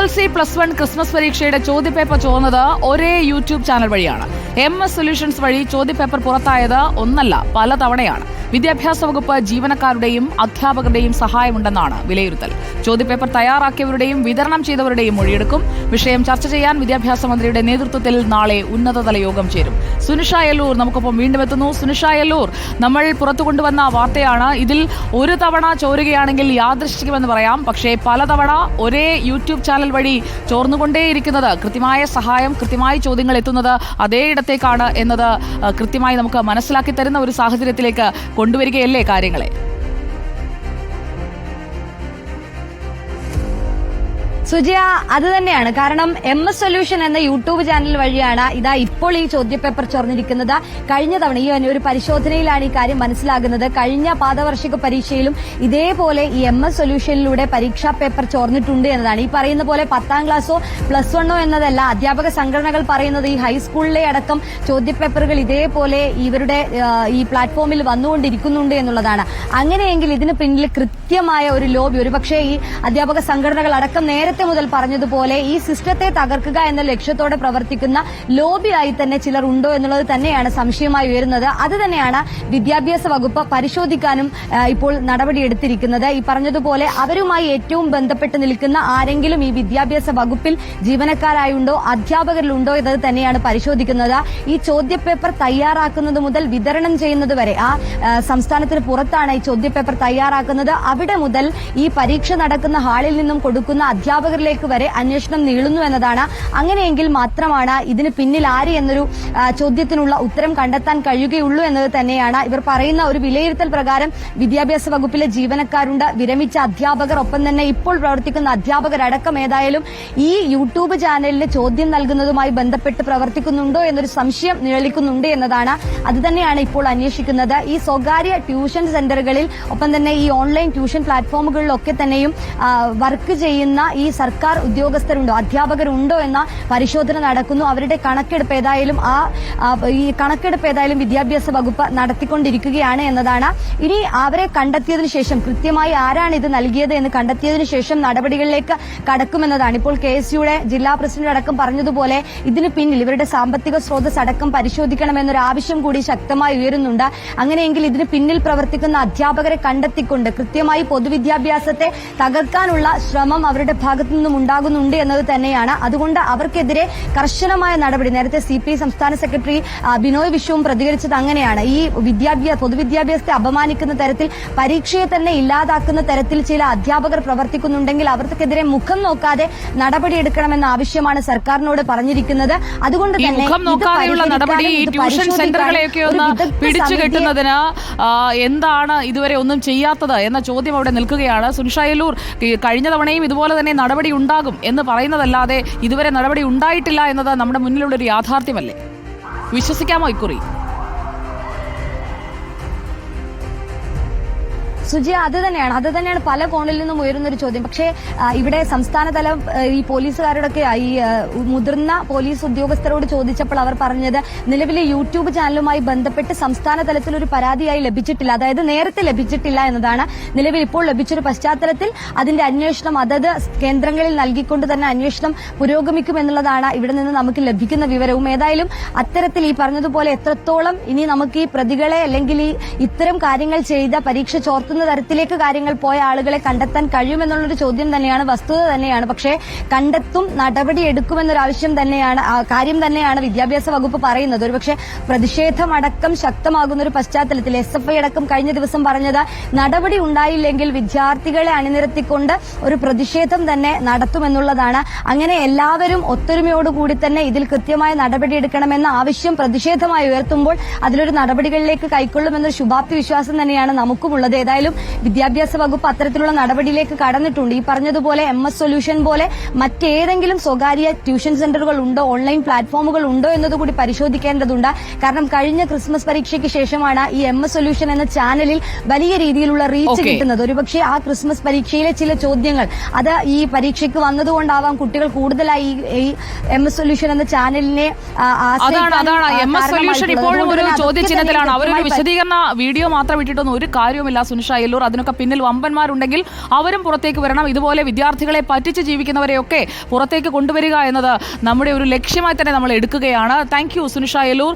L C plus one Christmas പരീക്ഷയുടെ ചോദ്യപേപ്പർ ചോർന്നത് ഒരേ യൂട്യൂബ് ചാനൽ വഴിയാണ്. എം എസ് സൊല്യൂഷൻസ് വഴി ചോദ്യപേപ്പർ പുറത്തായത് ഒന്നല്ല പല തവണയാണ് വിദ്യാഭ്യാസ വകുപ്പ് ജീവനക്കാരുടെയും അധ്യാപകരുടെയും സഹായമുണ്ടെന്നാണ് വിലയിരുത്തൽ. ചോദ്യപേപ്പർ തയ്യാറാക്കിയവരുടെയും വിതരണം ചെയ്തവരുടെയും മൊഴിയെടുക്കും. വിഷയം ചർച്ച ചെയ്യാൻ വിദ്യാഭ്യാസ മന്ത്രിയുടെ നേതൃത്വത്തിൽ നാളെ ഉന്നതതല യോഗം ചേരും. സുനിഷ യല്ലൂർ നമുക്കൊപ്പം വീണ്ടും എത്തുന്നു. സുനിഷ യല്ലൂർ നമ്മൾ പുറത്തു കൊണ്ടുവന്ന വാർത്തയാണ്. ഇതിൽ ഒരു തവണ ചോരുകയാണെങ്കിൽ യാദൃശ്ചികമെന്ന് പറയാം. പക്ഷേ പലതവണ ഒരേ യൂട്യൂബ് ചാനൽ വഴി ചോർന്നുകൊണ്ടേയിരിക്കുന്നത് കൃത്യമായ സഹായം കൃത്യമായി ചോദ്യങ്ങൾ എത്തുന്നത് അതേ ഇടത്തേക്കാണ് എന്നത് കൃത്യമായി നമുക്ക് മനസ്സിലാക്കി തരുന്ന ഒരു സാഹചര്യത്തിലേക്ക് കൊണ്ടുവരികയല്ലേ കാര്യങ്ങളെ? സുജയ അത് തന്നെയാണ്. കാരണം എം എസ് സൊല്യൂഷൻ എന്ന യൂട്യൂബ് ചാനൽ വഴിയാണ് ഇതാ ഇപ്പോൾ ഈ ചോദ്യപേപ്പർ ചൊറഞ്ഞിരിക്കുന്നത്. കഴിഞ്ഞ തവണ ഈ ഒരു പരിശോധനയിലാണ് ഈ കാര്യം മനസ്സിലാകുന്നത്. കഴിഞ്ഞ പാദവർഷിക പരീക്ഷയിലും ഇതേപോലെ ഈ എം എസ് സൊല്യൂഷനിലൂടെ പരീക്ഷാ പേപ്പർ ചോർന്നിട്ടുണ്ട് എന്നതാണ്. ഈ പറയുന്ന പോലെ പത്താം ക്ലാസ്സോ പ്ലസ് വണ്ണോ എന്നതല്ല അധ്യാപക സംഘടനകൾ പറയുന്നത് ഈ ഹൈസ്കൂളിലെ അടക്കം ചോദ്യപേപ്പറുകൾ ഇതേപോലെ ഇവരുടെ ഈ പ്ലാറ്റ്ഫോമിൽ വന്നുകൊണ്ടിരിക്കുന്നുണ്ട് എന്നുള്ളതാണ്. അങ്ങനെയെങ്കിൽ ഇതിന് പിന്നിൽ കൃത്യമായ ഒരു ലോബി ഒരുപക്ഷെ ഈ അധ്യാപക സംഘടനകൾ അടക്കം നേരത്തെ മുതൽ പറഞ്ഞതുപോലെ ഈ സിസ്റ്റത്തെ തകർക്കുക എന്ന ലക്ഷ്യത്തോടെ പ്രവർത്തിക്കുന്ന ലോബിയായി തന്നെ ചിലർ ഉണ്ടോ എന്നുള്ളത് തന്നെയാണ് സംശയമായി ഉയരുന്നത്. അത് തന്നെയാണ് വിദ്യാഭ്യാസ വകുപ്പ് പരിശോധിക്കാനും ഇപ്പോൾ നടപടിയെടുത്തിരിക്കുന്നത് ഈ പറഞ്ഞതുപോലെ അവരുമായി ഏറ്റവും ബന്ധപ്പെട്ട് നിൽക്കുന്ന ആരെങ്കിലും ഈ വിദ്യാഭ്യാസ വകുപ്പിൽ ജീവനക്കാരായുണ്ടോ അധ്യാപകരിലുണ്ടോ എന്നത് തന്നെയാണ് പരിശോധിക്കുന്നത്. ഈ ചോദ്യപേപ്പർ തയ്യാറാക്കുന്നത് മുതൽ വിതരണം ചെയ്യുന്നത് വരെ ആ സംസ്ഥാനത്തിന് പുറത്താണ് ഈ ചോദ്യപേപ്പർ തയ്യാറാക്കുന്നത്. അവിടെ മുതൽ ഈ പരീക്ഷ നടക്കുന്ന ഹാളിൽ നിന്നും കൊടുക്കുന്ന അധ്യാപകരിലേക്ക് വരെ അന്വേഷണം നീളുന്നു എന്നതാണ്. അങ്ങനെയെങ്കിൽ മാത്രമാണ് ഇതിന് പിന്നിൽ ആര് എന്നൊരു ചോദ്യത്തിനുള്ള ഉത്തരം കണ്ടെത്താൻ കഴിയുകയുള്ളൂ എന്നത് തന്നെയാണ്. ഇവർ പറയുന്ന ഒരു വിലയിരുത്തൽ പ്രകാരം വിദ്യാഭ്യാസ വകുപ്പിലെ ജീവനക്കാരുണ്ട്. വിരമിച്ച അധ്യാപകർ ഒപ്പം തന്നെ ഇപ്പോൾ പ്രവർത്തിക്കുന്ന അധ്യാപകരടക്കം ഏതായാലും ഈ യൂട്യൂബ് ചാനലിന് ചോദ്യം നൽകുന്നതുമായി ബന്ധപ്പെട്ട് പ്രവർത്തിക്കുന്നുണ്ടോ എന്നൊരു സംശയം നിഴലിക്കുന്നുണ്ട് എന്നതാണ്. അത് തന്നെയാണ് ഇപ്പോൾ അന്വേഷിക്കുന്നത്. ഈ സ്വകാര്യ ട്യൂഷൻ സെന്ററുകളിൽ ഒപ്പം തന്നെ ഈ ഓൺലൈൻ ട്യൂഷൻ പ്ലാറ്റ്ഫോമുകളിലൊക്കെ തന്നെയും വർക്ക് ചെയ്യുന്ന ഈ സർക്കാർ ഉദ്യോഗസ്ഥരുണ്ടോ അധ്യാപകരുണ്ടോ എന്ന പരിശോധന നടക്കുന്നു. അവരുടെ കണക്കെടുപ്പ് ഏതായാലും ആ ഈ കണക്കെടുപ്പ് ഏതായാലും വിദ്യാഭ്യാസ വകുപ്പ് നടത്തിക്കൊണ്ടിരിക്കുകയാണ് എന്നതാണ്. ഇനി അവരെ കണ്ടെത്തിയതിനു ശേഷം കൃത്യമായി ആരാണ് ഇത് നൽകിയത് എന്ന് കണ്ടെത്തിയതിനു ശേഷം നടപടികളിലേക്ക് കടക്കുമെന്നതാണ്. ഇപ്പോൾ കെ എസ് യുടെ ജില്ലാ പ്രസിഡന്റ് അടക്കം പറഞ്ഞതുപോലെ ഇതിന് പിന്നിൽ ഇവരുടെ സാമ്പത്തിക സ്രോതസ് അടക്കം പരിശോധിക്കണമെന്നൊരു ആവശ്യം കൂടി ശക്തമായി ഉയരുന്നുണ്ട്. അങ്ങനെയെങ്കിൽ ഇതിന് പിന്നിൽ പ്രവർത്തിക്കുന്ന അധ്യാപകരെ കണ്ടെത്തിക്കൊണ്ട് കൃത്യമായി പൊതുവിദ്യാഭ്യാസത്തെ തകർക്കാനുള്ള ശ്രമം അവരുടെ ഭാഗത്തു നിന്നും ഉണ്ടാകുന്നുണ്ട് എന്നത് തന്നെയാണ്. അതുകൊണ്ട് അവർക്കെതിരെ കർശനമായ നടപടി നേരത്തെ സി പി സംസ്ഥാന സെക്രട്ടറി ബിനോയ് വിശ്വവും പ്രതികരിച്ചത് അങ്ങനെയാണ്. ഈ വിദ്യാഭ്യാസ പൊതുവിദ്യാഭ്യാസത്തെ അപമാനിക്കുന്ന തരത്തിൽ പരീക്ഷയെ തന്നെ ഇല്ലാതാക്കുന്ന തരത്തിൽ ചില അധ്യാപകർ പ്രവർത്തിക്കുന്നുണ്ടെങ്കിൽ അവർക്കെതിരെ മുഖം നോക്കാതെ നടപടിയെടുക്കണമെന്ന ആവശ്യമാണ് സർക്കാരിനോട് പറഞ്ഞിരിക്കുന്നത്. അതുകൊണ്ട് തന്നെ മുഖം നോക്കാതെയുള്ള നടപടി ട്യൂഷൻ പരിശോധിക്കാനും സെന്ററുകളെയൊക്കെ ഒരു ഒന്ന് പിടിച്ചു കെട്ടുന്നതിന് എന്താണ് ഇതുവരെ ഒന്നും ചെയ്യാത്തത് എന്ന ചോദ്യം അവിടെ നിൽക്കുകയാണ്. സുനിഷായല്ലൂർ കഴിഞ്ഞ തവണയും ഇതുപോലെ തന്നെ നടപടി ഉണ്ടാകും എന്ന് പറയുന്നതല്ലാതെ ഇതുവരെ നടപടി ഉണ്ടായിട്ടില്ല എന്നത് നമ്മുടെ മുന്നിലുള്ള ഒരു യാഥാർത്ഥ്യമല്ലേ? വിശ്വസിക്കാമോ ഇക്കുറി? സുജി അത് തന്നെയാണ്. അത് തന്നെയാണ് പല കോണിൽ നിന്നും ഉയരുന്ന ഒരു ചോദ്യം. പക്ഷേ ഇവിടെ സംസ്ഥാന തല ഈ പോലീസുകാരോടൊക്കെ ഈ മുതിർന്ന പോലീസ് ഉദ്യോഗസ്ഥരോട് ചോദിച്ചപ്പോൾ അവർ പറഞ്ഞത് നിലവിലെ യൂട്യൂബ് ചാനലുമായി ബന്ധപ്പെട്ട് സംസ്ഥാന തലത്തിൽ ഒരു പരാതിയായി ലഭിച്ചിട്ടില്ല. അതായത് നേരത്തെ ലഭിച്ചിട്ടില്ല എന്നതാണ് നിലവിൽ ഇപ്പോൾ ലഭിച്ചൊരു പശ്ചാത്തലത്തിൽ. അതിന്റെ അന്വേഷണം അതത് കേന്ദ്രങ്ങളിൽ നൽകിക്കൊണ്ട് തന്നെ അന്വേഷണം പുരോഗമിക്കുമെന്നുള്ളതാണ് ഇവിടെ നിന്ന് നമുക്ക് ലഭിക്കുന്ന വിവരവും. ഏതായാലും അത്തരത്തിൽ ഈ പറഞ്ഞതുപോലെ എത്രത്തോളം ഇനി നമുക്ക് ഈ പ്രതികളെ അല്ലെങ്കിൽ ഈ ഇത്തരം കാര്യങ്ങൾ ചെയ്ത പരീക്ഷ ചോർത്തുന്ന തരത്തിലേക്ക് കാര്യങ്ങൾ പോയ ആളുകളെ കണ്ടെത്താൻ കഴിയുമെന്നുള്ളൊരു ചോദ്യം തന്നെയാണ് വസ്തുത തന്നെയാണ്. പക്ഷേ കണ്ടെത്തും നടപടി എടുക്കുമെന്നൊരു ആവശ്യം തന്നെയാണ് കാര്യം തന്നെയാണ് വിദ്യാഭ്യാസ വകുപ്പ് പറയുന്നത്. ഒരുപക്ഷെ പ്രതിഷേധമടക്കം ശക്തമാകുന്ന ഒരു പശ്ചാത്തലത്തിൽ എസ് എഫ് ഐ അടക്കം കഴിഞ്ഞ ദിവസം പറഞ്ഞത് നടപടി ഉണ്ടായില്ലെങ്കിൽ വിദ്യാർത്ഥികളെ അണിനിരത്തിക്കൊണ്ട് ഒരു പ്രതിഷേധം തന്നെ നടത്തുമെന്നുള്ളതാണ്. അങ്ങനെ എല്ലാവരും ഒത്തൊരുമയോടുകൂടി തന്നെ ഇതിൽ കൃത്യമായ നടപടിയെടുക്കണമെന്ന ആവശ്യം പ്രതിഷേധമായി ഉയർത്തുമ്പോൾ അതിലൊരു നടപടികളിലേക്ക് കൈക്കൊള്ളുമെന്നൊരു ശുഭാപ്തി വിശ്വാസം തന്നെയാണ് നമുക്കുമുള്ളത്. ഏതായാലും വിദ്യാഭ്യാസ വകുപ്പ് അത്തരത്തിലുള്ള നടപടിയിലേക്ക് കടന്നിട്ടുണ്ട്. ഈ പറഞ്ഞതുപോലെ എം എസ് സൊല്യൂഷൻ പോലെ മറ്റേതെങ്കിലും സ്വകാര്യ ട്യൂഷൻ സെന്ററുകൾ ഉണ്ടോ ഓൺലൈൻ പ്ലാറ്റ്ഫോമുകൾ ഉണ്ടോ എന്നതുകൂടി പരിശോധിക്കേണ്ടതുണ്ട്. കാരണം കഴിഞ്ഞ ക്രിസ്മസ് പരീക്ഷയ്ക്ക് ശേഷമാണ് ഈ എം എസ് സൊല്യൂഷൻ എന്ന ചാനലിൽ വലിയ രീതിയിലുള്ള റീച്ച് കിട്ടുന്നത്. ഒരുപക്ഷെ ആ ക്രിസ്മസ് പരീക്ഷയിലെ ചില ചോദ്യങ്ങൾ അത് ഈ പരീക്ഷയ്ക്ക് വന്നതുകൊണ്ടാവാം കുട്ടികൾ കൂടുതലായി ഈ എം എസ് സൊല്യൂഷൻ എന്ന ചാനലിനെ അതാണ് അതാണ്. ആ, എം എസ് സൊല്യൂഷൻ ഇപ്പോഴും ഒരു ചോദ്യചിഹ്നത്തിലാണ് തന്നെ ചോദ്യ ചിഹ്നത്തിലാണ് അവരൊരു വിശദീകരണ വീഡിയോ മാത്രം ഇട്ടിട്ടൊന്നും ഒരു കാര്യവുമില്ല സുനിഷ യെല്ലൂർ അതിനൊക്കെ പിന്നിൽ വമ്പന്മാരുണ്ടെങ്കിൽ അവരും പുറത്തേക്ക് വരണം. ഇതുപോലെ വിദ്യാർത്ഥികളെ പറ്റിച്ച് ജീവിക്കുന്നവരെയൊക്കെ പുറത്തേക്ക് കൊണ്ടുവരിക എന്നത് നമ്മുടെ ഒരു ലക്ഷ്യമായി തന്നെ നമ്മൾ എടുക്കുകയാണ്. Thank you Sunisha Yellur